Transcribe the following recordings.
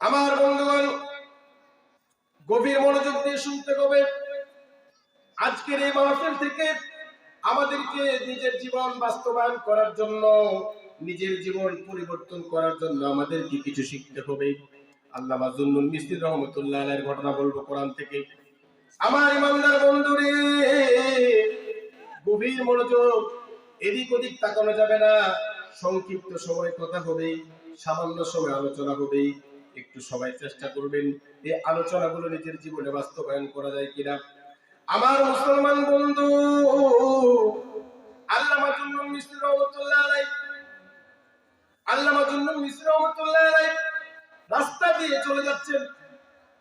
আমার বন্ধুগণ, গভীর মনোযোগ দিয়ে শুনতে হবে। আজকের এই মাহফিল থেকে আমাদেরকে নিজের জীবন বাস্তবায়ন করার জন্য, নিজের জীবন পরিবর্তন করার জন্য আমাদেরকে কিছু শিখতে হবে। আল্লাহ মাজুন্নুল মিস্ত্রি রহমতুল্লাহ আলাইহির ঘটনা বলব কোরআন থেকে। আমার ইমানদার বন্ধুরে, গভীর মনোযোগ, এদিক ওদিক তাকানো যাবে না। সংক্ষিপ্ত সময় কথা হবে, সামান্য সময় আলোচনা হবে। একটু সবাই চেষ্টা করবেন এই আলোচনাগুলো নিজের জীবনে বাস্তবায়ন করা যায় কিনা। আমার মুসলমান বন্ধু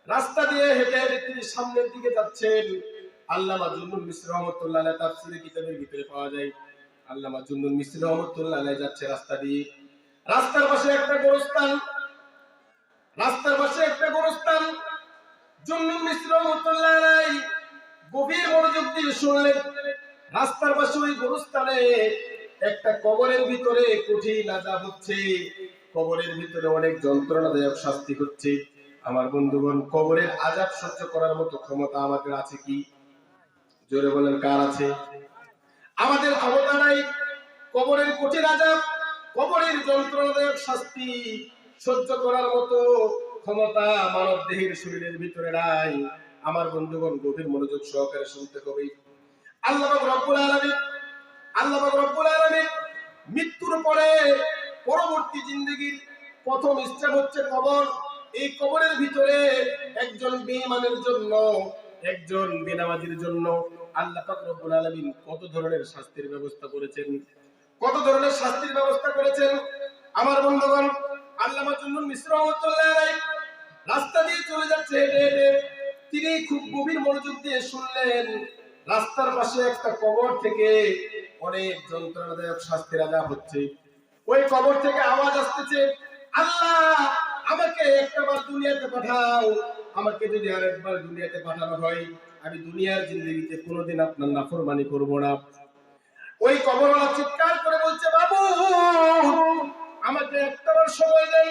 রাস্তা দিয়ে হেঁটে হেঁটে সামনের দিকে যাচ্ছেন। পাওয়া যায়। যাচ্ছে রাস্তার পাশে একটা গোরস্থান। রাস্তার পাশে একটা গোরস্থান। মিস্ত্রি রহমতুল্লাহ আলাই গভীর মনোযোগ দিয়ে শুনলেন। রাস্তার পাশে ওই গোরস্থানে একটা কবরের ভিতরে কঠিন আজাব হচ্ছে। কবরের ভিতরে অনেক যন্ত্রণাদায়ক শাস্তি হচ্ছে। আমার বন্ধুগণ, কবরের আজাব সহ্য করার মতো ক্ষমতা আমাদের আছে কি? জোরে বলেন, কার আছে? আমাদের ক্ষমতা নাই। কবরের কঠিন আজাব, কবরের যন্ত্রণাদায়ক শাস্তি। সহ্য করার মতো ক্ষমতা মানব দেহের শরীরের ভিতরে নাই। আমার বন্ধুগণ, গভীর মনোযোগ সহকারে শুনতে হবে। আল্লাহ রব্বুল আলামিন, আল্লাহ রব্বুল আলামিন মৃত্যুর পরে পরবর্তী জিন্দেগির প্রথম স্টেপ হচ্ছে কবর। এই কবরের ভিতরে একজন বেঈমানের জন্য, একজন বেনামাজির জন্য আল্লাহ রব্বুল আলামিন কত ধরনের শাস্তির ব্যবস্থা করেছেন? কত ধরনের শাস্তির ব্যবস্থা করেছেন? আমার বন্ধুগণ আল্লামা জুন্নুল মিশ্র রাস্তা দিয়ে চলে যাচ্ছে তিনি খুব গভীর মনোযোগ দিয়ে শুনলেন, রাস্তার পাশে একটা কবর থেকে অনেক যন্ত্রণাদায়ক শাস্তির আজাব হচ্ছে। ওই কবর থেকে আওয়াজ আসতেছে, আল্লাহ, আমাকে একটাবার দুনিয়াতে পাঠাও, আমাকে যদি আরেকবার দুনিয়াতে পাঠানো হয়, আমি দুনিয়ার জিন্দগিতে কোনোদিন আপনার নাফরমানি করব না। ওই কবরওয়ালা চিৎকার করে বলছে, বাবু আমাকে একটাবার সময় দেন,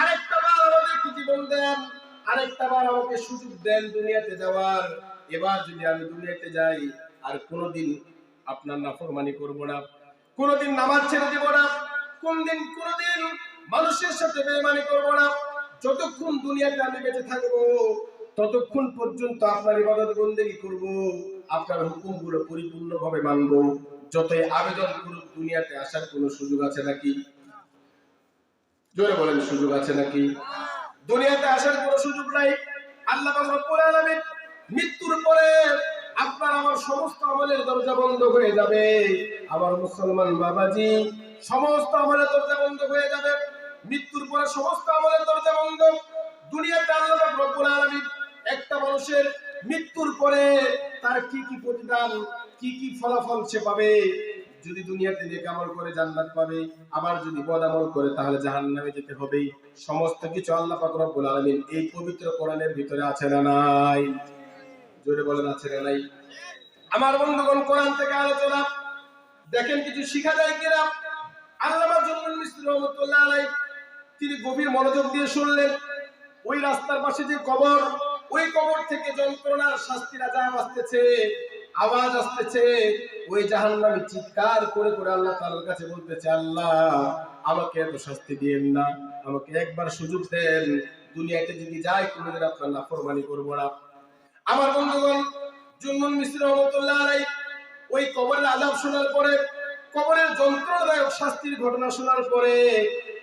আরেকটা বার আমাদেরকে জীবন দেন, আরেকটা বার আমাকে সুযোগ দেন দুনিয়াতে যাওয়ার। এবার যদি আমি দুনিয়াতে যাই, আর কোনোদিন আপনার নাফরমানি করব না, কোনোদিন নামাজ ছেড়ে দিব না কোনদিন কোনোদিন মানুষের সাথে বেমানি করব না, যতক্ষণ দুনিয়াতে আমি বেঁচে থাকব, ততক্ষণ পর্যন্ত আপনার ইবাদত বন্দেগী করব, আপনার হুকুমগুলো পরিপূর্ণভাবে মানব, যতই আবেদন করুক দুনিয়াতে আসার কোনো সুযোগ আছে নাকি? জোরে বলেন, সুযোগ আছে নাকি? দুনিয়াতে আসার কোনো সুযোগ নাই। আল্লাহ রব্বুল আলামিন মৃত্যুর পরে আপনার আমার সমস্ত আমলের দরজা বন্ধ হয়ে যাবে। আমার মুসলমান বাবাজি, সমস্ত আমলের দরজা বন্ধ হয়ে যাবে। মৃত্যুর পরে সমস্ত আমলের দরজা বন্ধ। দুনিয়াতে আল্লাহ রব্বুল আলামিন একটা মানুষের মৃত্যুর পরে তার কি কি প্রতিদান, কি কি ফলাফল সে পাবে? যদি দুনিয়াতে নেক আমল করে জান্নাত পাবে, আবার যদি বদ আমল করে, তাহলে জাহান্নামে যেতে হবে সমস্ত কিছু আল্লাহ পাক রব্বুল আলামিন এই পবিত্র কোরআনের ভিতরে আছে না নাই? জোরে বলেন, আছে না নাই? আমার বন্ধুগণ, কোরআন থেকে আলোচনা। দেখেন কিছু শিখা যায় কিনা? আল্লামা জুলুল মিস্ত্রি রহমতুল্লাহ আলাই তিনি গভীর মনোযোগ দিয়ে শুনলেন। ওই রাস্তার পাশে যে কবর, ওই কবর থেকে যন্ত্রণার শাস্তির আজাব আসতেছে, আওয়াজ আসতেছে। ওই জাহান্নামী চিৎকার করে করে আল্লাহ তাআলার কাছে বলতেছে, আল্লাহ, আমাকে এত শাস্তি দিয়েন না, আমাকে একবার সুযোগ দেন। দুনিয়াতে যদি যাই, কোনোদিন আপনার নাফরমানি করব না। আমার বন্ধুগণ জুন্নুল মিস্ত্রি রহমতুল্লাহ আলাই ওই কবরের আজাব শোনার পরে, কবরের যন্ত্রদায়ক শাস্তির ঘটনা শোনার পরে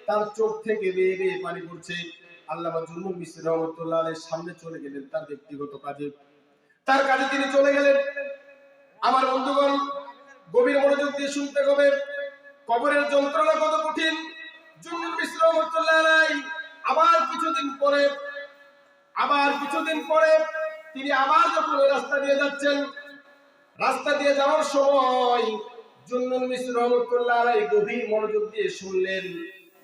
তার চোখ থেকে বেয়ে বেয়ে পানি পড়ছে। আল্লাহ জুন্নুল মিস্ত্রি রহমতুল্লাহ আলাই সামনে চলে গেলেন তার ব্যক্তিগত কাজে। তার কাজে তিনি চলে গেলেন। আমার বন্ধুগণ, গভীর মনোযোগ দিয়ে শুনতে হবে। কবরের যন্ত্রণা কত কঠিন? আবার কিছুদিন পরে, আবার কিছুদিন পরে তিনি আবার যখন রাস্তা দিয়ে যাচ্ছেন, রাস্তা দিয়ে যাওয়ার সময় জুন্নুল মিশ্র রহমতুল্লাহ আলাই গভীর মনোযোগ দিয়ে শুনলেন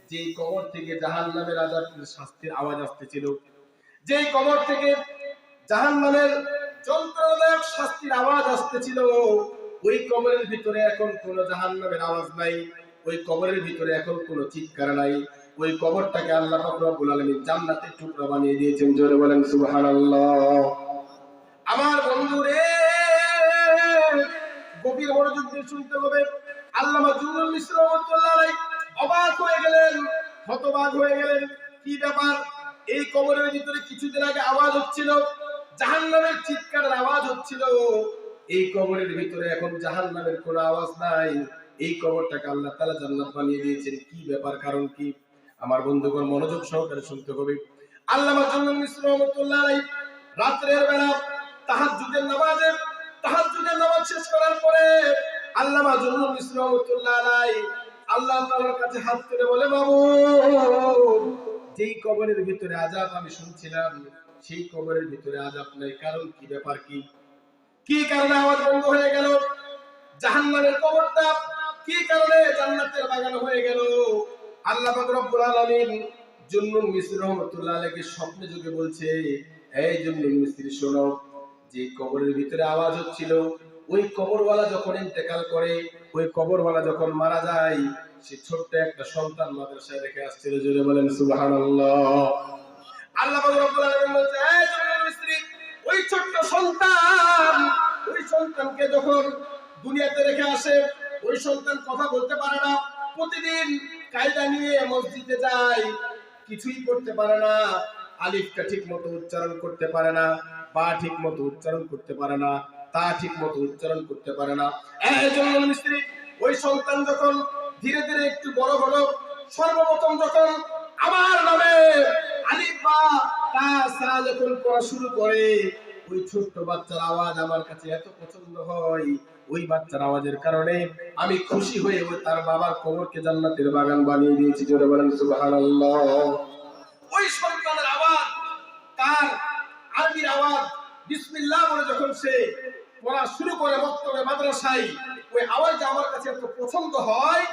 যে কবর থেকে জাহান নামের আজাদ শাস্তির আওয়াজ আসতেছিল। যে কবর থেকে জাহান নামের যন্ত্রণাদায়ক শাস্তির আওয়াজ আসতেছিল। ওই কবরের ভিতরে এখন কোনো জাহান নামের আওয়াজ নাই। ওই কবরের ভিতরে এখন কোনো চিৎকার নাই। ওই কবরটাকে আল্লাহ রব্বুল আলামিন জান্নাতের টুকরা বানিয়ে দিয়েছেন। জোরে বলেন, সুবহানাল্লাহ। আমার বন্ধু রে গভীর মনোযোগ দিয়ে শুনতে হবে। আল্লামা জুনুল মিশ্র রহমাতুল্লাহ অবাক হয়ে গেলেন, হতবাক হয়ে গেলেন। কি ব্যাপার? এই কবরের ভিতরে কিছুদিন আগে আওয়াজ হচ্ছিল জাহান্নামের চিৎকারের আওয়াজ হচ্ছিল। এই কবরের ভিতরে এখন জাহান্নামের কোনো আওয়াজ নাই। এই কবরটাকে আল্লাহ তাআলা জান্নাত বানিয়ে দিয়েছেন। কি ব্যাপার, কারণ কি? আমার বন্ধুগণ মনোযোগ সহকারে শুনতে হবে। আলাইহি রাত্রের বেলা তাহাজ্জুদের নামাজে, তাহাজ্জুদের নামাজ শেষ করার পরে আল্লামা জুনুল মিশ্র রহমাতুল্লাহ আলাইহি আল্লাহ তাআলার কাছে হাত তুলে বলে মাবুদ যেই কবরের ভিতরে আযাব আমি শুনছিলাম সেই কবরের ভিতরে আযাব নাই কারণ কি ব্যাপার কি? কি কারণে আওয়াজ বন্ধ হয়ে গেল? জাহান্নামের কবরটা কি কারণে জান্নাতের বাগান হয়ে গেল? আল্লাহ পাক রব্বুল আলামিন জুন্নুন মিসরি রহমাতুল্লাহ আলাইহিকে স্বপ্নে যুগে বলছে, এই জুন্নুন মিসরি, শোনো, যে কবরের ভিতরে আওয়াজ হচ্ছিল, ওই কবরওয়ালা যখন ইন্তেকাল করে, ওই কবরওয়ালা যখন মারা যায়, সে ছোট্ট একটা সন্তান মাদ্রাসায় রেখে আসছিল, জোরে বলেন সুবহানাল্লাহ। আল্লাহ মিসরি ওই ছোট্ট সন্তান, ওই সন্তানকে যখন দুনিয়াতে রেখে আসে, ওই সন্তান কথা বলতে পারে না। প্রতিদিন কায়দা নিয়ে মসজিদে যায়, কিছুই করতে পারে না। আলিফটা ঠিক মতো উচ্চারণ করতে পারে না, বা ঠিক মতো উচ্চারণ করতে পারে না, তা ঠিক মতো উচ্চারণ করতে পারে না। এই মিস্ত্রি ওই সন্তান যখন ধীরে ধীরে একটু বড় হলো, সর্বপ্রথম যখন আমার নামে আলিফ তা সা যখন পড়া শুরু করে, ওই ছোট্ট বাচ্চার আওয়াজ আমার কাছে এত পছন্দ হয়। ওই বাচ্চার আওয়াজের কারণে আমি খুশি হয়ে তার বাবার কবরকে জান্নাতের বাগান বানিয়ে দিয়েছি, জোরে বলেন সুবহানাল্লাহ। ওই সন্তানের আওয়াজ, তার আরবির আওয়াজ, বিসমিল্লাহ বলে যখন সে পড়া শুরু করে মক্তবে মাদ্রাসায়, ওই আওয়াজ আমার কাছে এত পছন্দ হয়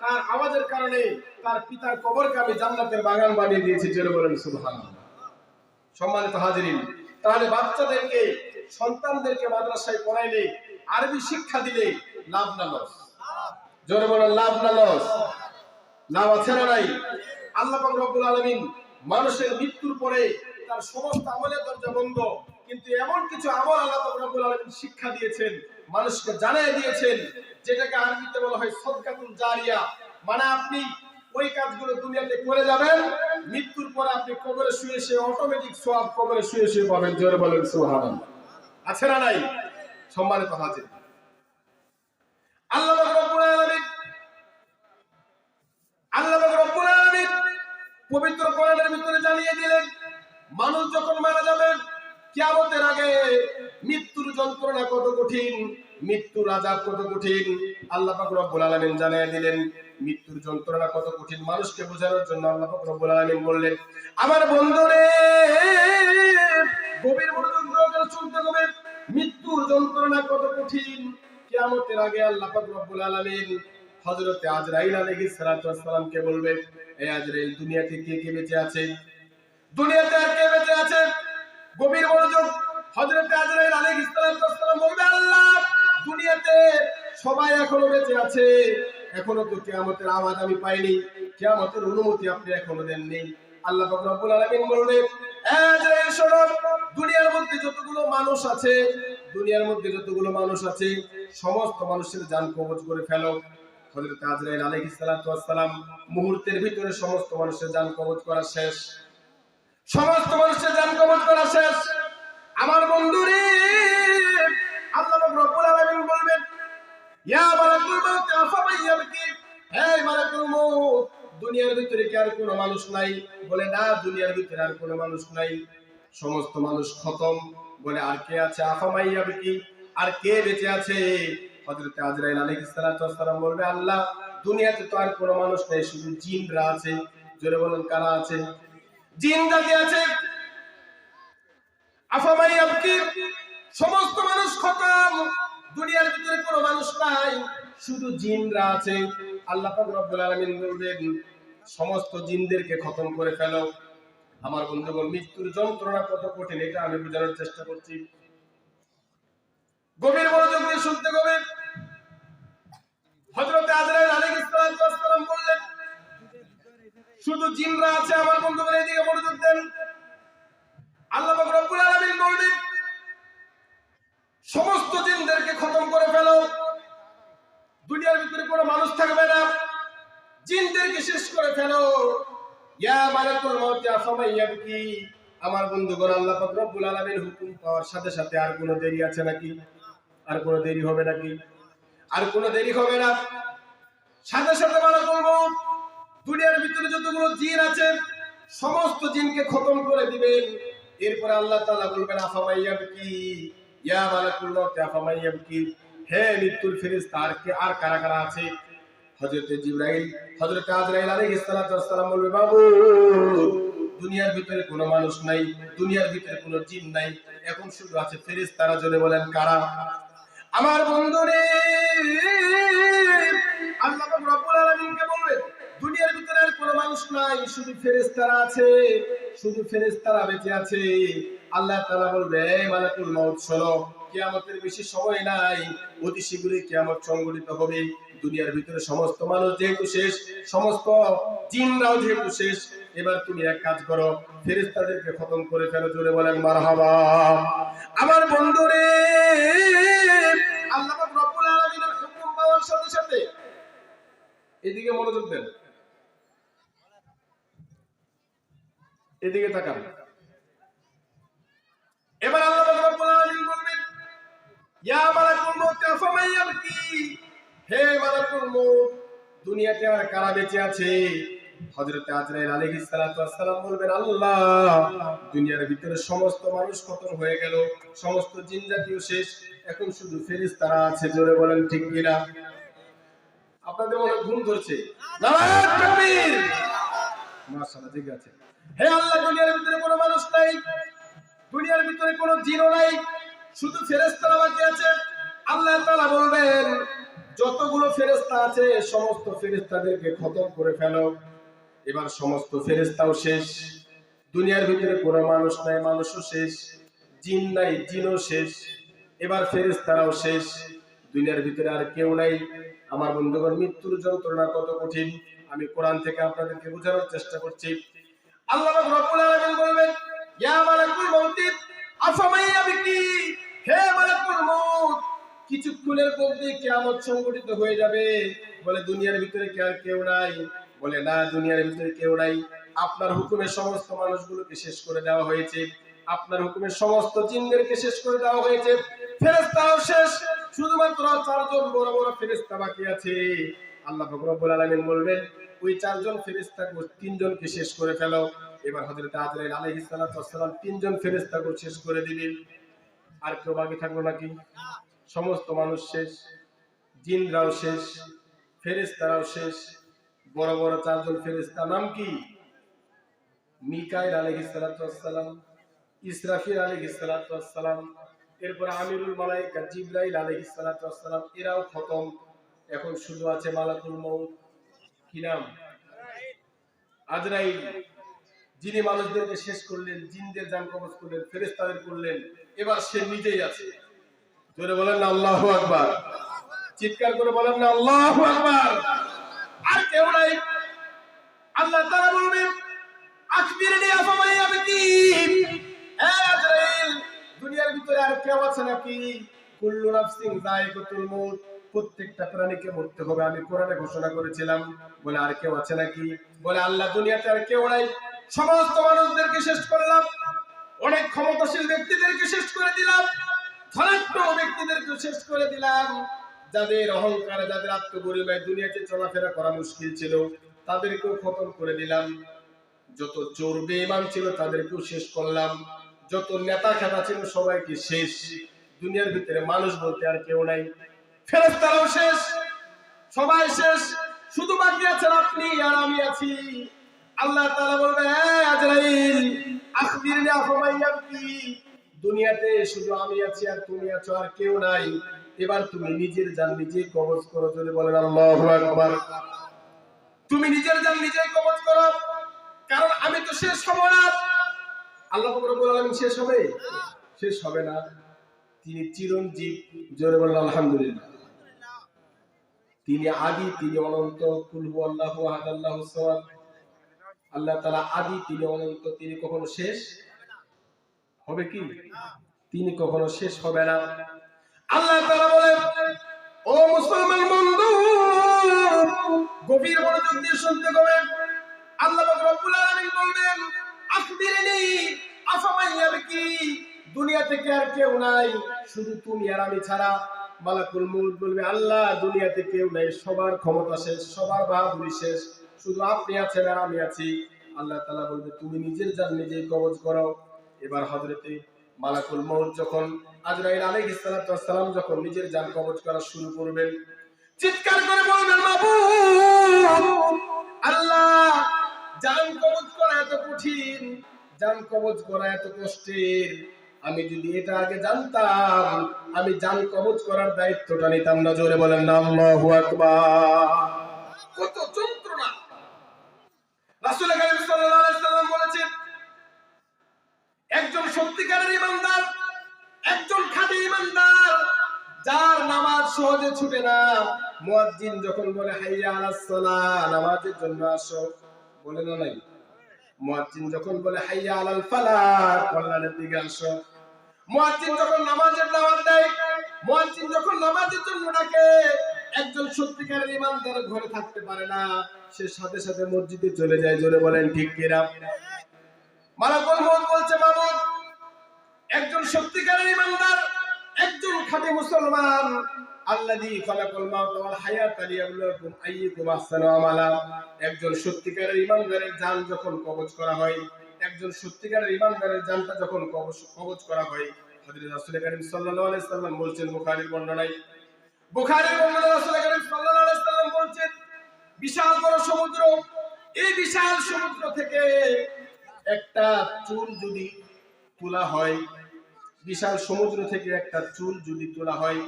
তার আওয়াজের কারণে তার পিতার কবরকে আমি জান্নাতের বাগান বানিয়ে দিয়েছি জোরে বলেন সুবহানাল্লাহ। সম্মানিত হাজিরিন, তাহলে বাচ্চাদেরকে, সন্তানদেরকে মাদ্রাসায় পড়াইলে আরবি শিক্ষা দিলে লাভ না লস জোরে বলেন, লাভ না লস লাভ আছে না নাই? আল্লাহ রব্বুল আলামিন মানুষের মৃত্যুর পরে তার সমস্ত আমলের দরজা বন্ধ, কিন্তু এমন কিছু আমল আল্লাহ রব্বুল আলামিন শিক্ষা দিয়েছেন মানুষকে জানিয়ে দিয়েছেন, যেটাকে আরবিতে বলা হয় সদকাতুল জারিয়া। মানে আপনি ওই কাজগুলো দুনিয়াতে করে যাবেন, মৃত্যুর পরে আপনি কবরে শুয়ে শুয়ে অটোমেটিক সওয়াব কবরে শুয়ে শুয়ে পাবেন। জোরে বলেন, সুবহানাল্লাহ। আছে না নাই? সম্মানিত হাজির। আল্লাহ রব্বুল আলামিন, আল্লাহ রব্বুল আলামিন পবিত্র কোরআনের ভিতরে জানিয়ে দিলেন, মানুষ যখন মারা যাবে কিয়ামতের আগে মৃত্যুর যন্ত্রণা কত কঠিন, মৃত্যুর আযাব কত কঠিন, আল্লাহ পাক রব্বুল আলামিন জানিয়ে দিলেন, মৃত্যুর যন্ত্রণা কত কঠিন মানুষকে বোঝানোর জন্য আল্লাহ পাক রব্বুল বললেন, আমার বন্ধুরে, গভীর মনোযোগ শুনতে হবে, মৃত্যুর যন্ত্রণা কত কঠিন, কিয়ামতের আগে আল্লাহ পাক রব্বুল আজরাইল বলবে এই আজরাইল, দুনিয়াতে কে কে বেঁচে আছে? দুনিয়াতে আর কে বেঁচে আছে? গভীর মনোযোগ হযরতে আজরাইল সালাতু ওয়াস বলবে, আল্লাহ, দুনিয়াতে সবাই এখনও বেঁচে আছে। এখনও তো কিয়ামতের আওয়াজ আমি পাইনি। কিয়ামতের অনুমতি আপনি এখনও দেননি। আল্লাহ রব্বুল আলামিন বললেন আজরাইল, শোনো, দুনিয়ার মধ্যে যতগুলো মানুষ আছে, দুনিয়ার মধ্যে যতগুলো মানুষ আছে, সমস্ত মানুষের জান কবজ করে ফেলো। হযরত আজরাইল আলাইহিস সালাম মুহূর্তের ভিতরে সমস্ত মানুষের জান কবজ করা শেষ। সমস্ত মানুষের জান কবজ করা শেষ। আমার বন্ধুরে, আল্লাহ রব্বুল আলামিন বলবেন, ইয়া মালাকুল মাউত আফামাইয়াবকি এই মালাকুল মাউত, দুনিয়ার ভিতরে কি আর কোনো মানুষ নাই? বলে, না, দুনিয়ার ভিতরে আর কোনো মানুষ নাই। সমস্ত মানুষ খতম। বলে, আর কে আছে আফামাইয়াবকি আর কে বেঁচে আছে? হযরত আজরাইল আলাইহিস সালাতু ওয়াস সালাম বলবে, আল্লাহ, দুনিয়াতে তো আর কোনো মানুষ নেই, শুধু জিনরা আছে। জোরে বলেন, কারা আছে? জিন আছে আফামাই সমস্ত মানুষ খতম। দুনিয়ার ভিতরে কোনো মানুষ নাই, শুধু জিনরা আছে। আল্লাহ পাক রব্বুল আলামিন সমস্ত জিনদেরকে খতম করে ফেলো। আমার বন্ধুগণ, মৃত্যুর যন্ত্রণা কত কঠিন, এটা আমি বোঝানোর চেষ্টা করছি। গভীর মনোযোগ দিয়ে শুনতে গভীর হযরতে আজরাইল আলাইহিস বললেন শুধু জিনরা আছে, আমার বন্ধুগণ এদিকে মনোযোগ দেন। আল্লাহ রব্বুল আলামিন বললেন সমস্ত জিনদেরকে খতম করে ফেলো। দুনিয়ার ভিতরে কোনো মানুষ থাকবে না। জিনদেরকে শেষ করে ফেলো। ইয়া মালাকুল মউত আফামাইয়াবকি আমার বন্ধুগণ, আল্লাহ পাক রব্বুল আলামিন হুকুম পাওয়ার সাথে সাথে আর কোনো দেরি আছে নাকি? আর কোনো দেরি হবে নাকি? আর কোনো দেরি হবে না। সাথে সাথে মালাকুল মউত দুনিয়ার ভিতরে যতগুলো জিন আছে, সমস্ত জিনকে খতম করে দিবেন। এরপরে আল্লাহ তাআলা বলবেন আফামাইয়াবকি ইয়া মালাকুল মউত আফামাইয়াবকি হে মৃত্যুর ফেরেশতা, আর কে, আর কারা কারা আছে? হযরতে জিবরাইল, হযরতে আজরাইল আলাইহিস সালাতু ওয়াসসালাম বলবে, বাবু, দুনিয়ার ভিতরে কোনো মানুষ নাই, দুনিয়ার ভিতরে কোনো জিন নাই। এখন শুধু আছে ফেরেশতারা জন্য বলেন, কারা? আমার বন্ধুরে, আল্লাহ পাক রব্বুল আলামিনকে বলবেন দুনিয়ার ভিতরে আর কোনো মানুষ নাই, শুধু ফেরেশতারা আছে, শুধু ফেরেশতারা বেঁচে আছে। আল্লাহ তাআলা বলবে মালাকুল মউত, শোনো, কিয়ামতের বেশি সময় নাই, অতি শীঘ্রই কিয়ামত সংগঠিত হবে। দুনিয়ার ভিতরে সমস্ত মানুষ যেহেতু শেষ, সমস্ত জিনরাও যেহেতু শেষ, এবার তুমি এক কাজ করো, ফেরেশতাদেরকে খতম করে ফেলো, জোরে বলেন, মারহাবা। আমার বন্ধুরে, আল্লাহ রব্বুল আলামিনের হুকুম পাওয়ার সাথে সাথে এদিকে মনোযোগ দেন। এদিকে তাকান। এবার আল্লাহ রব্বুল আলামিন বলবেন, ইয়া মালাকুল মউত ফামাইয়াবকি হে মালাকুল মউত, দুনিয়াতে আর কারা বেঁচে আছে? আজরাইল আলাইহিস সালাতু ওয়াসসালাম বলবেন, আল্লাহ, দুনিয়ার ভিতরে সমস্ত মানুষ খতম হয়ে গেল, সমস্ত জিন জাতীয় শেষ, এখন শুধু ফেরেশতারা আছে, জোরে বলেন ঠিক কিনা? আপনাদের মনে ঘুম ধরছে? নারায়ণ তাকবীর! মাশাআল্লাহ হে আল্লাহ, দুনিয়ার ভিতরে কোনো মানুষ নাই। দুনিয়ার ভিতরে কোনো জিনও নাই। শুধু ফেরেশতারা বাকি আছে। আল্লাহ তাআলা বলবেন, যতগুলো ফেরেশতা আছে, সমস্ত ফেরেশতাদেরকে খতম করে ফেলো। এবার সমস্ত ফেরেশতাও শেষ। দুনিয়ার ভিতরে কোনো মানুষ নাই, মানুষও শেষ। জিন নাই, জিনও শেষ। এবার ফেরেস্তারাও শেষ। দুনিয়ার ভিতরে আর কেউ নাই। আমার বন্ধুগণ, মৃত্যুর যন্ত্রণা কত কঠিন। আমি কোরআন থেকে আপনাদেরকে বোঝানোর চেষ্টা করছি। আল্লাহ রব্বুল আলামিন বলবেন, ইয়া মালাকুল মউত আফামাইয়াবিকি হে মালাকুল কিছুক্ষণের মধ্যে কিয়ামত হয়ে যাবে। বলে, দুনিয়ার ভিতরে কি কেউ নাই? বলে, না, দুনিয়ার ভিতরে কেউ নাই। আপনার হুকুমে সমস্ত মানুষগুলোকে শেষ করে দেওয়া হয়েছে। আপনার হুকুমে সমস্ত জিনদেরকে শেষ করে দেওয়া হয়েছে। ফেরেশতাও শেষ। শুধুমাত্র চারজন বড় বড় ফেরেশতা বাকি আছে। আল্লাহ পাক রব্বুল আলামিন বলবেন, ওই চারজন ফেরেশতা তিনজনকে শেষ করে ফেলো। এবার হযরত আজরাইল সালাতু ওয়াসসালাম তিনজন ফেরেশতাকে শেষ করে দিবেন আর কেউ বাকি থাকল নাকি? সমস্ত মানুষ শেষ, জিনরাও শেষ, ফেরেশতারাও শেষ। বড় বড় চারজন ফেরেশতা নাম কি? মিকাইল আলাইহিস সালাতু ওয়াসসালাম ইসরাফিল আলাইহিস সালাতু এরপর আমিরুল মালাইকা জিবরাইল আলাইহিস সালাতু ওয়াসসালাম এরাও খতম। এখন শুধু আছে মালাকুল মউত। কি নাম? আজরাইল। যিনি মানুষদেরকে শেষ করলেন, জিনদের জান কবজ করলেন, ফেরেশতাদের করলেন, এবার সে নিজেই আছে। জোরে বলেন না, আল্লাহু আকবার। চিৎকার করে বলেন না, আল্লাহু আকবার। আর কেউ নাই। আল্লাহ তাআলা বলবেন, আকবিরনি আফামাই আবকি হে আজরাইল, দুনিয়ার ভিতরে আর কেউ আছে নাকি? কুল্লু নাফসিন যায়কাতুল মউত। প্রত্যেকটা প্রাণীকে মরতে হবে। আমি কোরআনে ঘোষণা করেছিলাম, বলে আর কেউ আছে নাকি? বলে আল্লাহ দুনিয়াতে আর কেউ নাই। সমস্ত মানুষদেরকে শেষ করলাম অনেক ক্ষমতাশীল ব্যক্তিদেরকে শেষ করে দিলাম। ব্যক্তিদেরকে শেষ করে দিলাম। যাদের অহংকার, যাদের আত্মগরিমায় দুনিয়াতে চলাফেরা করা মুশকিল ছিল, তাদেরকেও খতম করে দিলাম। যত চোর, বেঈমান ছিল, তাদেরকেও শেষ করলাম। যত নেতা খেতা ছিল, সবাইকে শেষ। দুনিয়ার ভিতরে মানুষ বলতে আর কেউ নাই। ফেরেশতারাও শেষ, সবাই শেষ। শুধু বাকি আছেন আপনি আর আমি আছি। আল্লাহ তাআলা বলবে আজরাইল দুনিয়াতে শুধু আমি আছি আর তুমি আছো আর কেউ নাই। এবার তুমি নিজের জান নিজেই কবজ করো, যদি বলেন আল্লাহু আকবার। তুমি নিজের জান নিজেই কবজ করো, কারণ আমি তো শেষ হব না। আল্লাহ রব্বুল আলামিন শেষ হবে? শেষ হবে না। তিনি চিরঞ্জীব। জোরে বলেন, আলহামদুলিল্লাহ। তিনি আদি, তিনি অনন্ত, কুল হু আল্লাহু আহাদ, আল্লাহু সামাদ আল্লাহ তালা আদি, তিনি অনন্ত, তিনি কখনো শেষ হবে কি? তিনি কখনো শেষ হবে না। আল্লাহ তালা বলে ও মুসলমান বন্ধু, গভীর মনোযোগ দিয়ে শুনতে হবে। আল্লাহ রব্বুল আলামিন বলবেন, আখবিরনি, আফামান ইয়াবকি? দুনিয়া থেকে আর কেউ নাই, শুধু তুমি আর আমি ছাড়া। মালাকুল মউত বলবে, আল্লাহ, দুনিয়াতে কেউ নাই, সবার ক্ষমতা শেষ, সবার বাহাদুরি শেষ। শুধু আপনি আছেন আর আমি আছি। আল্লাহ তাআলা বলবে, তুমি নিজের জান নিজেই কবজ করো। এবার হযরতে মালাকুল মউত যখন আজরাইল ওয়াস সালাম যখন নিজের জান কবজ করা শুরু করবেন, চিৎকার করে বলবেন, মাবুদ, আল্লাহ, জান কবজ করা এত কঠিন, জান কবজ করা এত কষ্টের। আমি যদি এটা আগে জানতাম, আমি জান কবজ করার দায়িত্বটা নিতাম না। জোরে বলেন না, আল্লাহু আকবার। কত যন্ত্রণা। রাসূল কারীম সাল্লাল্লাহু আলাইহি সাল্লাম বলেছেন, একজন সত্যিকারের ইমানদার, একজন খাঁটি ইমানদার, যার নামাজ সহজে ছুটে না, মুয়াজ্জিন যখন বলে, হাইয়া আলাস সালাহ নামাজের জন্য আসো। বলে না নাই? মুয়াজ্জিন যখন বলে, হাইয়া আলাল ফালাহ কল্যাণের দিকে আসো। মুয়াজ্জিন যখন নামাজের দাওয়াত দেয়, মুয়াজ্জিন যখন নামাজের জন্য ডাকে, একজন সত্যিকারের ইমানদার ঘরে থাকতে পারে না। সে সাথে সাথে মসজিদে চলে যায়, জোরে বলেন, ঠিক কিনা? মালাকুল মউত বলছে মামুদ একজন সত্যিকারের ইমানদার, একজন খাঁটি মুসলমান একজন সত্যিকারের ইমানদারের জান যখন কবজ করা হয় একজন সত্যিকারের ইমানদারের জানটা যখন কবজ করা হয় হযরত রাসূল করিম সাল্লাল্লাহু আলাইহি সাল্লাম বলছেন, বুখারীর বর্ণনায় বুখারীর বর্ণনায় রাসূল করিম সাল্লাল্লাহু আলাইহি সাল্লাম বলছেন, বিশাল বড় সমুদ্র। এই বিশাল সমুদ্র থেকে একটা চুল যদি তোলা হয়, বিশাল সমুদ্র থেকে একটা চুল যদি তোলা হয়,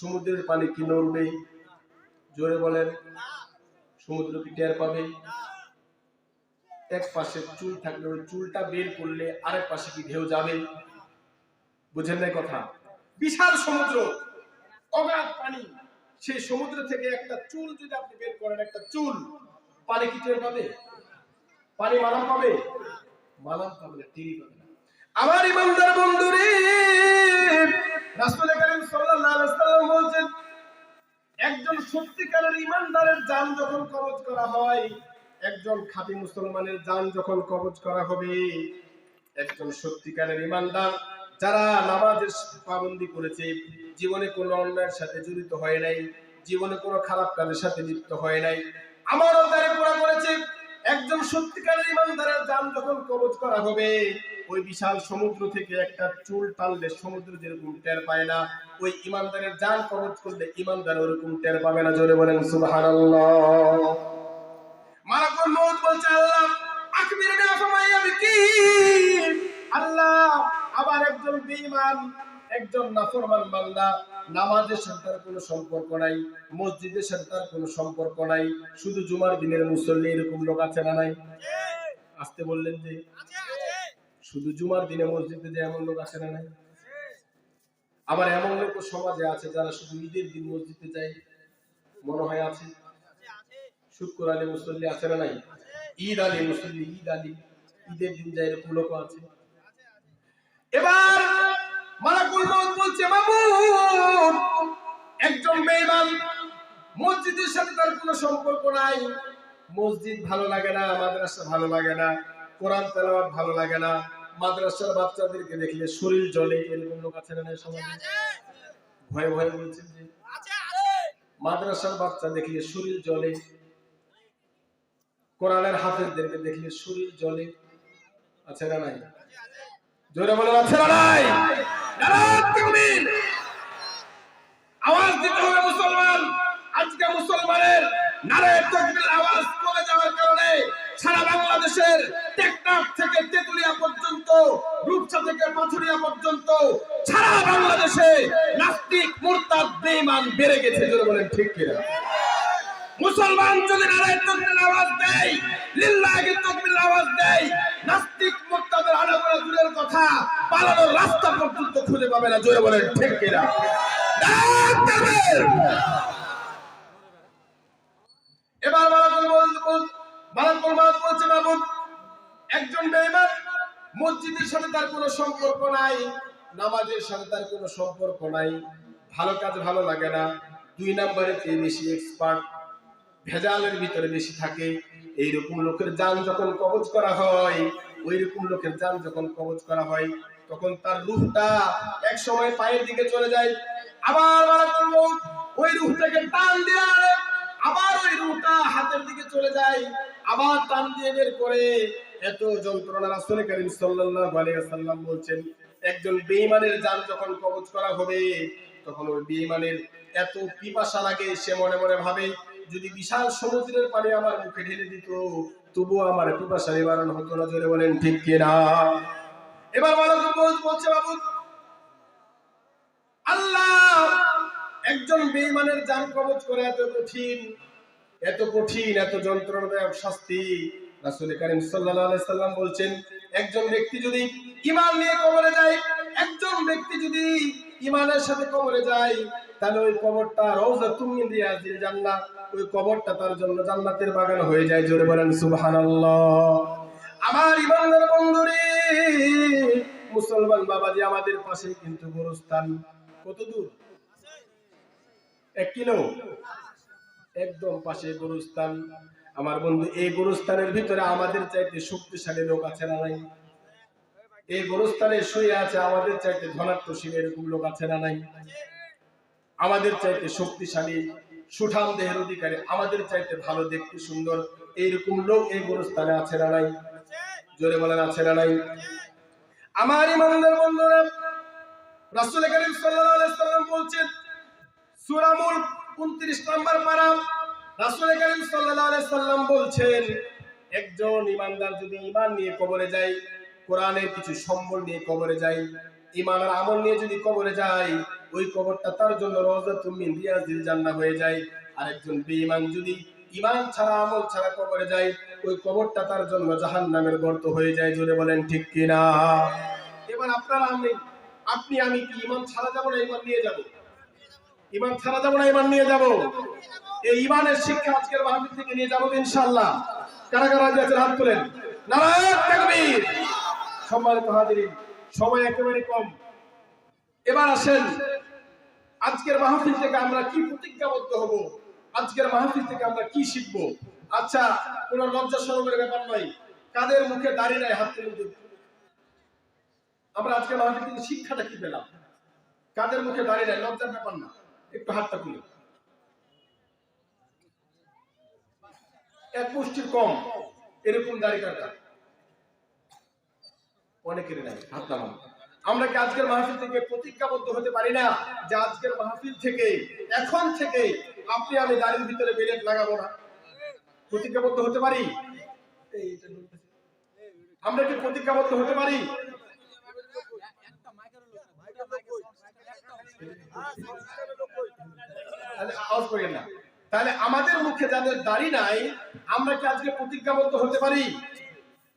সমুদ্রের পানি কি নড়বে? জোরে বলেন, সমুদ্র কি টের পাবে? এক পাশে চুল থাকলে ওই চুলটা বের করলে আরেক পাশে কি ঢেউ যাবে? বুঝেন নাই কথা? বিশাল সমুদ্র, অগাধ পানি। সেই সমুদ্র থেকে একটা চুল যদি আপনি বের করেন, একটা চুল, পানি কি টের পাবে? পানি মালাম পাবে? মালাম পাবে না, টেরই পাবে না। আমার ইমানদার বন্ধুরে, রাসূল করিম সাল্লাল্লাহু একজন সত্যিকারের ইমানদারের জান যখন কবজ করা হয় একজন খাঁটি মুসলমানের জান যখন কবজ করা হবে, একজন সত্যিকারের ইমানদার যারা নামাজের পাবন্দি করেছে, জীবনে কোনো অন্যায়ের সাথে জড়িত হয় নাই, জীবনে কোনো খারাপ কাজের সাথে লিপ্ত হয় নাই, আমার অন্যায় পুরা করেছে। একজন সত্যিকারের ইমানদারের জান যখন কবজ করা হবে, ওই বিশাল সমুদ্র থেকে একটা চুল টানলে সমুদ্র যেরকম টের পায় না, ওই ইমানদারের যান কবজ করলে ইমানদার ওরকম টের পাবে না, জোরে বলেন সুবহানাল্লাহ। মউত বলছে, আল্লাহ আকবিরনা ফামাইয়া বিকি আল্লাহ, আবার একজন বেঈমান, একজন নাফরমান বান্দা। নামাজের সাথে তার কোনো সম্পর্ক নাই, মসজিদের সাথে তার কোনো সম্পর্ক নাই, শুধু জুমার দিনের মুসল্লি এরকম লোক আছে না নাই? আসতে বললেন যে, শুধু জুমার দিনে মসজিদে যে এমন লোক আছে না নাই? আবার এমন লোক সমাজে আছে যারা শুধু ঈদের দিন মসজিদে যায়, মনে হয় আছে। শুক্র আলী মুসল্লি আছে না নাই? ঈদ আলী মুসল্লি ঈদ আলী ঈদের দিন যায় এরকম লোক আছে। এবার মালাকুল মউত বলছে মামুন একজন বেঈমান মসজিদের সাথে তার কোনো সম্পর্ক নাই। মসজিদ ভালো লাগে না মাদ্রাসা ভালো লাগে না কোরআন তেলাওয়াত ভালো লাগে না। মাদ্রাসার বাচ্চাদেরকে দেখলে শরীর জ্বলে এরকম লোক আছে না সমাজে? ভয়ে ভয়ে বলছেন যে মাদ্রাসার বাচ্চা দেখলে শরীর জ্বলে কোরআনের হাফেজদেরকে দেখলে শরীর জ্বলে। আছে না নাই? জোরে বলে আছে না নাই? আওয়াজ দিতে হবে মুসলমান। আজকে মুসলমানের তাকবীর আওয়াজ কমে যাওয়ার কারণে সারা বাংলাদেশের টেকনাফ থেকে তেতুলিয়া পর্যন্ত, রূপসা থেকে পাথুরিয়া পর্যন্ত সারা বাংলাদেশে নাস্তিক, মুরতাদ বেড়ে গেছে। জোরে বলেন, ঠিক কিনা? মুসলমান যদি নারায়ণ তকবীর আওয়াজ দেয়, লিল্লাহি তকবীর আওয়াজ দেয়, নাস্তিক মুক্তাদের আনাগোনা দূরের কথা পালানোর রাস্তা পর্যন্ত খুঁজে পাবে না, জোরে বলেন, ঠিক কিনা নারায়ণ তাকবীর! এবার মালাকুল মালাকুল মাউত বলছে মাবুদ একজন বেঈমান মসজিদের সাথে তার কোনো সম্পর্ক নাই, নামাজের সাথে তার কোনো সম্পর্ক নাই, ভালো কাজ ভালো লাগে না, দুই নম্বরে তে বেশি এক্সপার্ট ভেজালের ভিতরে বেশি থাকে। এইরকম লোকের যান যখন কবজ করা হয় ওই রকম লোকের যান যখন কবজ করা হয়, তখন তার রূহটা এক সময় পায়ের দিকে চলে যায়। আবার ওই রূহটাকে টান দিয়ে আবার ওই রূহটা হাতের দিকে চলে যায়। আবার টান দিয়ে বের করে। এত যন্ত্রণা রাসূল করিম সাল্লাল্লাহু আলাইহি ওয়াসাল্লাম বলছেন, একজন বেঈমানের জান যখন কবজ করা হবে, তখন ওই বেঈমানের এত পিপাসা লাগে, সে মনে মনে ভাবে যদি বিশাল সমুদ্রের পানি আমার মুখে ঢেলে দিত, তবুও আমার পিপাসা নিবারণ হতো না, জোরে বলেন, ঠিক কিনা এবার বলো বলছে বাবু। আল্লাহ, একজন বেঈমানের জান কবজ করে এত কঠিন এত কঠিন, এত যন্ত্রণাদায়ক শাস্তি। রাসূল করিম সাল্লাম বলছেন, একজন ব্যক্তি যদি ঈমান নিয়ে কবরে যায়, একজন ব্যক্তি যদি ঈমানের সাথে কবরে যায় তাহলে ওই কবরটা রওজাতুম মিন রিয়াজিল জান্নাহ ওই কবরটা তার জন্য জান্নাতের বাগান হয়ে যায়, জোরে বলেন সুবহানাল্লাহ। আমার ইমানদার বন্ধুরে, মুসলমান বাবাজি আমাদের পাশে কিন্তু গোরস্থান। কত দূর? এক কিলো? একদম পাশে গোরস্থান। আমার বন্ধু, এই গোরস্থানের ভিতরে আমাদের চাইতে শক্তিশালী লোক আছে না নাই? এই গোরস্থানে শুয়ে আছে আমাদের চাইতে ধনাত্মশীল এরকম লোক আছে না নাই? আমাদের চাইতে শক্তিশালী, সুঠাম দেহের অধিকারী আমাদের চাইতে ভালো, দেখতে সুন্দর, এইরকম লোক এই গোরস্থানে আছে না নাই? জোরে বলেন, আছে না নাই? আমার ইমানদার বন্ধুরা, রাসূল সাল্লাল্লাহু আলাইহি সাল্লাম বলছেন, সূরা মুলক 29 নম্বর পারা, রাসূল সাল্লাল্লাহু আলাইহি সাল্লাম বলছেন, একজন ইমানদার যদি ঈমান নিয়ে কবরে যায়, কোরআনের কিছু সম্বল নিয়ে কবরে যায়, ঈমান আমল নিয়ে যদি কবরে যায় ওই কবরটা তার জন্য রওজাতুম মিন রিয়াজিল জান্নাহ হয়ে যায়। আর একজন বেঈমান যদি ঈমান ছাড়া, আমল ছাড়া কবরে যায়, ওই কবরটা তার জন্য জাহান্নামের গর্ত হয়ে যায় জোরে বলেন ঠিক কিনা? এবার আপনারা আমি, আপনি, আমি কি ঈমান ছাড়া যাব না ঈমান নিয়ে যাব? ঈমান ছাড়া যাব না ঈমান নিয়ে যাব? এই ঈমানের শিক্ষা আজকের মাহফিল থেকে নিয়ে যাব ইনশাআল্লাহ। কারা কারা আছেন? হাত তুলেন। নারায়ণ তাকবীর। সম্মানিত হাজিরিন, সময় একেবারে কম। এবার আসেন আজকের মাহফিল থেকে আমরা কি প্রতিজ্ঞাবদ্ধ হব? আজকের মাহফিল থেকে আমরা কি শিখব? আচ্ছা কোন লজ্জা শরমের ব্যাপার নয়। কাদের মুখে দাঁড়িয়ে নাই, হাত তুলে আমরা আজকে মাহফিল থেকে শিক্ষাটা কি পেলাম? কাদের মুখে দাঁড়িয়ে নাই, লজ্জার ব্যাপার না। একটু হাতটা তুলে। এক মুষ্টির কম, এরকম দাঁড়িয়ে অনেকের নাই, হাত নামান। আমরা কি আজকের মাহফিল থেকে প্রতিজ্ঞাবদ্ধ হতে পারি না যে আজকের মাহফিল থেকে, এখন থেকে আপনি আমি দাড়ির ভিতরে বেলেট লাগাবো না? প্রতিজ্ঞাবদ্ধ হতে পারি। আমরা কি প্রতিজ্ঞাবদ্ধ হতে পারি? তাহলে আমাদের মুখে যাদের দাড়ি নাই, আমরা কি আজকে প্রতিজ্ঞাবদ্ধ হতে পারি?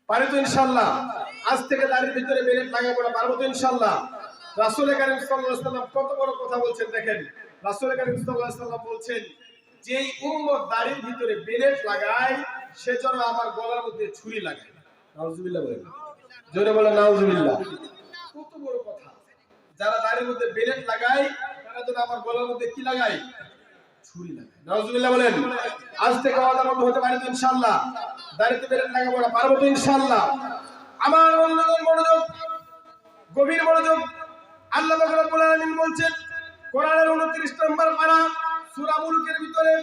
পারি তো ইনশাল্লাহ আজ থেকে দাড়ির ভিতরে বেলেট লাগাবো না, পারব তো ইনশাল্লাহ। রাসুল করিম সাল্লাম কত বড় কথা বলছেন দেখেন। রাসুল করিম সাল্লাম বলছেন, যেই উম্মত ভিতরে লাগায়, সে আমার গলার মধ্যে ছুরি লাগায়। নাউজুবিল্লাহ জোরে বলে নাউজুবিল্লাহ। কত বড় কথা। যারা দাড়ির মধ্যে লাগায়, তারা যেন আমার গলার মধ্যে কি লাগায়? ছুরি লাগায়। নাউজুবিল্লাহ বলেন। আজ থেকে আমাদের হতে পারে তো ইনশাআল্লাহ দাড়িতে বেলেট লাগাবো না, পারব তো ইনশাআল্লাহ আমার বন্ধুগণ মনোযোগ, গভীর মনোযোগ। আল্লাহ রব্বুল আলামিন বলছেন, কোরআনের 29 নম্বর পারা সূরা মুলকের ভিতরে,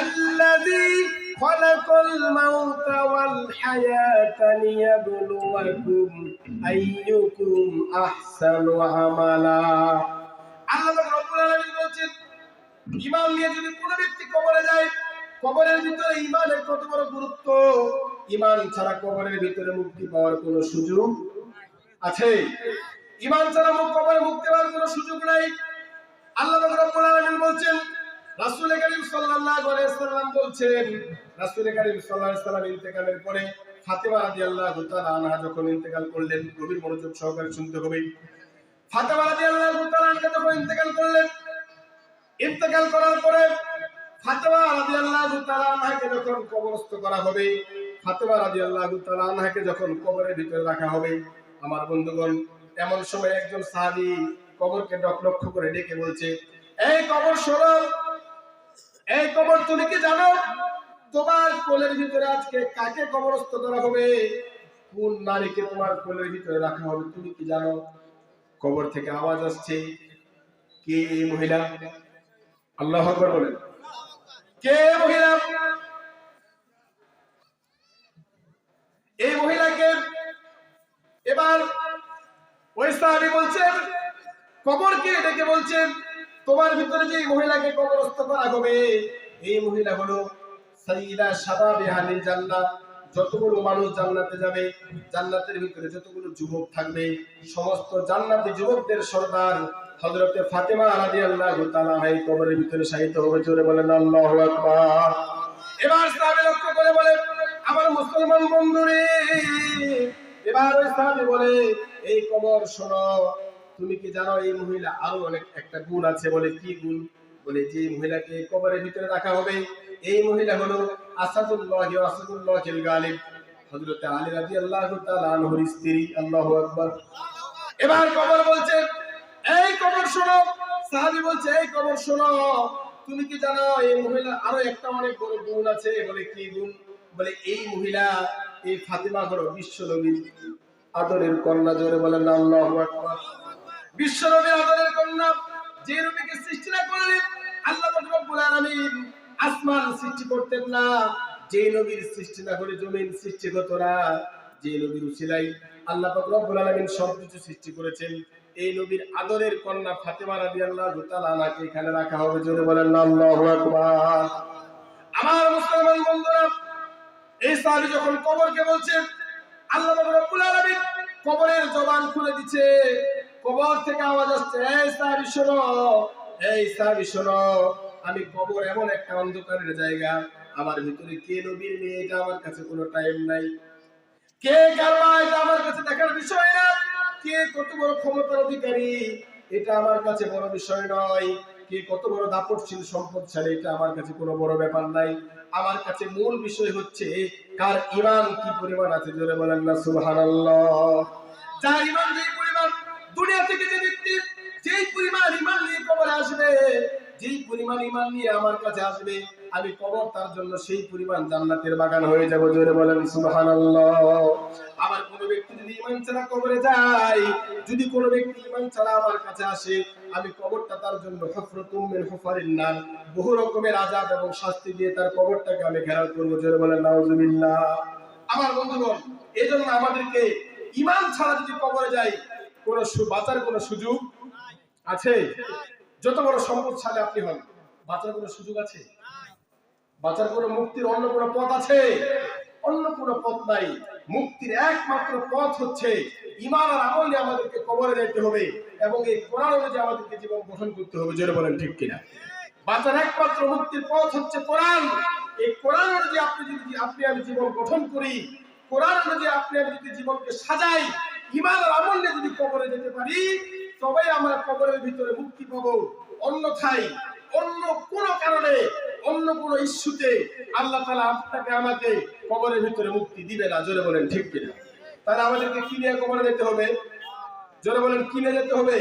আল্লাযী খালাকাল মাউতা ওয়াল হায়াতা লিয়াবলুয়াকুম আইয়ুকুম আহসানু আমালা। আল্লাহ রব্বুল আলামিন বলছেন, ঈমান নিয়ে যদি কোনো ব্যক্তি কবরে যায় কবরের ভিতরে ঈমানের কত বড় গুরুত্ব? ঈমান ছাড়া কবরের ভিতরে মুক্তি পাওয়ার কোনো সুযোগ আছে? ঈমান ছাড়া কবরে মুক্তি পাওয়ার কোনো সুযোগ নাই। আল্লাহ রব্বুল আলামিন বলছেন রাসূল করিম সাল্লাল্লাহু আলাইহি সাল্লাম বলছেন রাসূল করিম সাল্লাল্লাহু আলাইহি সাল্লাম পরে ফাতেমা রাদিয়াল্লাহু তাআলা আনহা যখন ইন্তেকাল করলেন, গভীর মনোযোগ সহকারে শুনতে হবে। ফাতেমা রাদিয়াল্লাহু তাআলা আনহা যখন ইন্তেকাল করলেন, ইন্তেকাল করার পরে ফাতেমা রাদিয়াল্লাহু তাআলা আনহাকে যখন কবরস্থ করা হবে, ফাতেমা রাদিয়াল্লাহু তাআলা আনহাকে যখন কবরের ভিতরে রাখা হবে, আমার বন্ধুগণ, এমন সময় একজন সাহাবী কবরকে ডক লক্ষ্য করে ডেকে বলছে, এই কবর শোনো, এই কবর তুমি কি জানো? তোমার কোলের ভিতরে আজকে কাকে কবরস্থ করা হবে? কোন নারীকে তোমার কোলের ভিতরে রাখা হবে তুমি কি জানো? কবর থেকে আওয়াজ আসছে, কে এই মহিলা? আল্লাহ আকবার বলেন। কে মহিলা? এই মহিলাকে এবার বলছেন বলছেন? তোমার ভিতরে যে মহিলাকে কবরস্থ করা হবে, এই মহিলা হলো সাইয়্যিদা শাবাবে আহলিল জান্নাহ যতগুলো মানুষ জান্নাতে যাবে, জান্নাতের ভিতরে যতগুলো যুবক থাকবে, সমস্ত জান্নাতি যুবকদের সর্দার হযরতে ফাতেমা রাদিয়াল্লাহু তাআলা এই কবরের ভিতরে শায়িত হবে, জোরে বলেন, আল্লাহু আকবার। এবার সাহাবী লক্ষ্য করে বলে আমার মুসলমান বন্ধুরে, এবার ওই সাহাবী বলে, এই কবর শোনো, তুমি কি জানো এই মহিলা আরও অনেক একটা গুণ আছে বলে কি গুণ? বলে, যে মহিলাকে কবরের ভিতরে রাখা হবে, এই মহিলা হলো আসাদুল্লাহ ওয়া আসাদুল্লাহিল গালিব। হযরত আলী রাদিয়াল্লাহু তাআলা আনহুর স্ত্রী, আল্লাহু আকবার। এবার কবর বলছে এই কবর শোনো, সাহাবী বলছে, এই কবর শোনো, তুমি কি জানো, এই মহিলা, আরও একটা অনেক বড় গুণ আছে, বলে কি গুণ বলে, এই মহিলা, এই ফাতিমা হলো বিশ্ব নবীর আদরের কন্যা জোরে আকবার। বিশ্ব নবীর আদরের কন্যা, যে নবীকে সৃষ্টি না করলেন, আল্লাহ আসমান সৃষ্টি করতেন না যে নবীর সৃষ্টি না করে জমিন সৃষ্টি হতো না যে নবীর উসিলাই আল্লাহ রব্বুল আলামিন সবকিছু সৃষ্টি করেছেন। এই নবীর আদরের কন্যা ফাতেমা রাদিয়াল্লাহু তাআলা আনহাকে এখানে রাখা হবে। জোরে বলেন, আল্লাহু আমার মুসলমান বন্ধুরা এই সাহাবী যখন কবরকে বলছে, আল্লাহ রব্বুল আলামিন কবরের জবান খুলে দিচ্ছে। কবর থেকে আওয়াজ আসছে, এই সাহাবী শোনো, এই সাহাবী শোনো, আমি কবর এমন একটা অন্ধকারের জায়গা, আমার ভিতরে কে নবীর মেয়ে, এটা আমার কাছে কোনো টাইম নাই। কে কার মা, এটা আমার কাছে দেখার বিষয় না। কে কত বড় ক্ষমতার অধিকারী? এটা আমার কাছে বড় বিষয় নয়। কে কত বড় দাপটশীল, সম্পদশালী, এটা আমার কাছে কোনো বড় ব্যাপার নাই। আমার কাছে মূল বিষয় হচ্ছে, কার ইমান কি পরিমাণ আছে? জোরে বলেন না, সুবহানাল্লাহ। যার ইমান যেই পরিমাণ, দুনিয়া থেকে যে ব্যক্তি যেই পরিমাণ ইমান নিয়ে কবরে আসবে, যেই পরিমাণ ইমান নিয়ে আমার কাছে আসবে, আমি কবর তার জন্য সেই পরিমাণ জান্নাতের বাগান হয়ে যাব, জোরে বলেন, সুবহানাল্লাহ। আবার কোনো ব্যক্তি যদি ইমান ছাড়া কবরে যায়, যদি কোনো ব্যক্তি ইমান ছাড়া আমার কাছে আসে, আমি কবরটা তার জন্য হফরতুম মিন হুফারিন বহু রকমের আযাব এবং শাস্তি দিয়ে তার কবরটাকে আমি ঘেরাও করব। জোরে বলেন, নাউজুবিল্লাহ। আমার বন্ধুগণ, এজন্য আমাদেরকে ইমান ছাড়া যদি কবরে যাই, কোন বাঁচার কোন সুযোগ আছে? যত বড় সম্পদশালী আপনি হন, বাঁচার কোনো সুযোগ আছে? বাঁচার কোনো মুক্তির অন্য কোনো পথ আছে? অন্য কোনো পথ নাই। মুক্তির একমাত্র পথ হচ্ছে ইমান আর আমল নিয়ে আমাদেরকে কবরে যাইতে হবে এবং এই কোরআন অনুযায়ী আমাদেরকে জীবন গঠন করতে হবে, জোরে বলেন ঠিক কিনা? বাঁচার একমাত্র মুক্তির পথ হচ্ছে কোরআন। এই কোরআন অনুযায়ী আপনি যদি, আপনি আমি জীবন গঠন করি, কোরআন অনুযায়ী আপনি আমি যদি জীবনকে সাজাই ইমান আর আমল নিয়ে যদি কবরে যেতে পারি, তবেই আমরা কবরের ভিতরে মুক্তি পাবো। অন্যথায় অন্য কোন কারণে, অন্য কোন ইস্যুতে আল্লাহ তালা আপনাকে আমাকে কবরের ভিতরে মুক্তি দিবে না। জোরে বলেন, ঠিক কিনা? তাহলে আমাদেরকে কি নিয়ে কবরে যেতে হবে? জোরে বলেন কিনে যেতে হবে?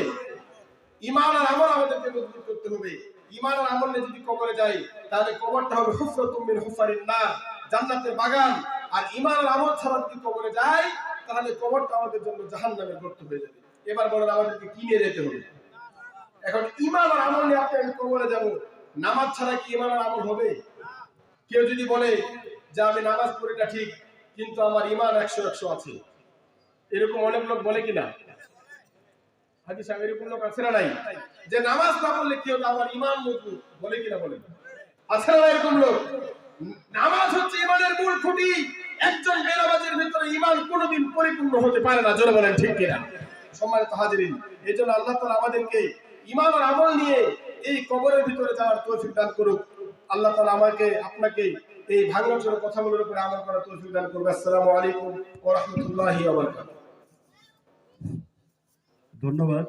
ইমান আর আমল আমাদেরকে মজবুত করতে হবে। ইমান আর আমল যদি কবরে যাই, তাহলে কবরটা হবে হুফরাতুম মিন হুফারিন নার, জান্নাতের বাগান। আর ইমান আর আমল ছাড়া যদি কবরে যাই, তাহলে কবরটা আমাদের জন্য জাহান্নামের গর্ত হয়ে যাবে। এবার বলেন, আমাদেরকে কি নিয়ে যেতে হবে? এখন ইমান আর আমল নিয়ে আপনি আমি কবরে যাব। নামাজ ছাড়া কি ইমান আর আমল হবে? কেউ যদি বলে যে আমি নামাজ পড়ি না ঠিক, কিন্তু আমার ইমান একশো একশো আছে। এরকম অনেক লোক বলে কিনা? হাজি সাহেব এরকম লোক আছে না নাই? যে নামাজ না পড়লে কি হবে আমার ইমান মজবুত বলে কিনা বলে? আছে না এরকম লোক? নামাজ হচ্ছে ইমানের মূল খুঁটি। একজন বেনামাজের ভিতরে ইমান কোনোদিন পরিপূর্ণ হতে পারে না, জোরে বলেন ঠিক কিনা? সম্মানিত হাজিরিন, এই জন্য আল্লাহ তাআলা আমাদেরকে ইমান আর আমল নিয়ে এই কবরের ভিতরে যাওয়ার তৌফিক দান করুক। আল্লাহ তালা আমাকে, আপনাকে এই ভাঙচুর কথাগুলোর উপরে আমল করার তৌফিক দান করবে আসসালামু আলাইকুম ওয়া ধন্যবাদ।